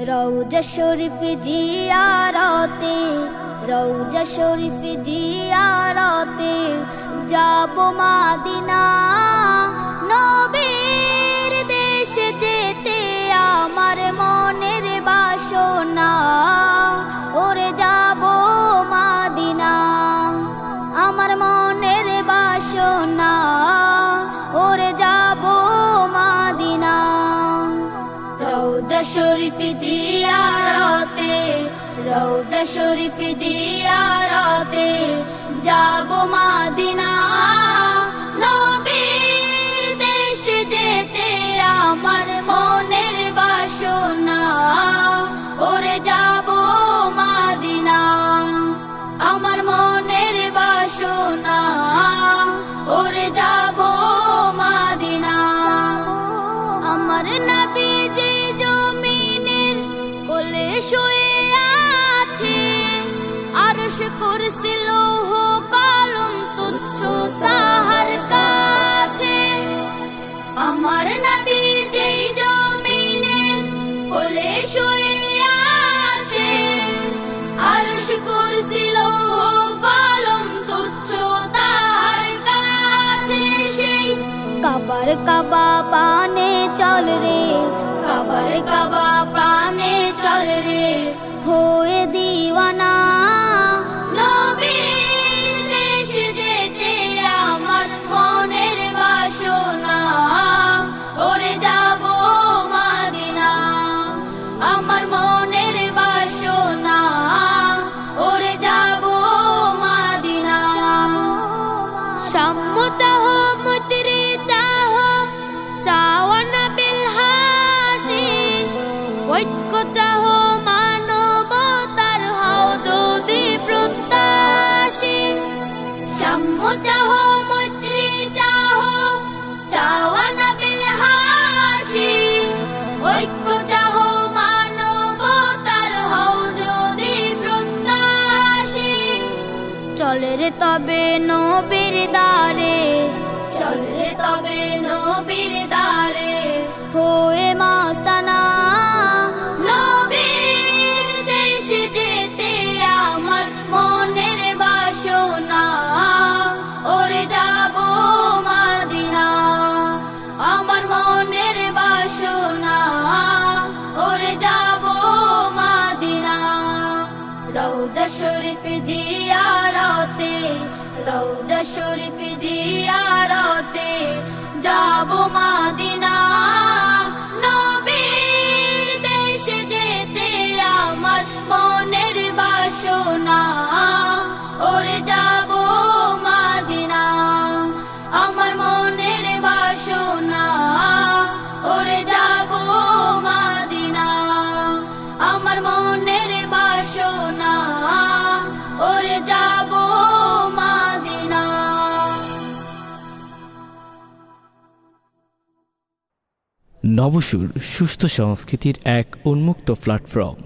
রৌজা শরীফ জিয়ারতে রৌজ শরীফ জিয়ারতে যাব মাদিনা শরীফ জিয়ারতে রৌদা শরীফ জিয়ারতে যাব মাদিনা করছিল হো কলম তুচ্ছ তাহার কাছে। আমার নবী যে জমিনের কোলে শুয়ে আছে, আরশ করছিল কলম কাবা পানে চল রে, কাবার কাবা পানে চল রে হয়ে সাম্য চাহ মৈত্রী চাহ চাওয়ানা বিল হাসি। ঐক্য চাহ চলে রে তবে নবীর দারে চলে রে তবে নবীর দারে হয়ে মাস্তানা। নবীর দেশ যেতে আমার মনের বাসনা। ওরে যাব মাদিনা। আমার মনের বাসনা। ওরে যাব মাদিনা। রৌজা শরীফ জিয়ারতে রৌজা শরীফ জিয়ারতে যাব মাদিনা নবসুর সুস্থ সংস্কৃতির এক উন্মুক্ত প্ল্যাটফর্ম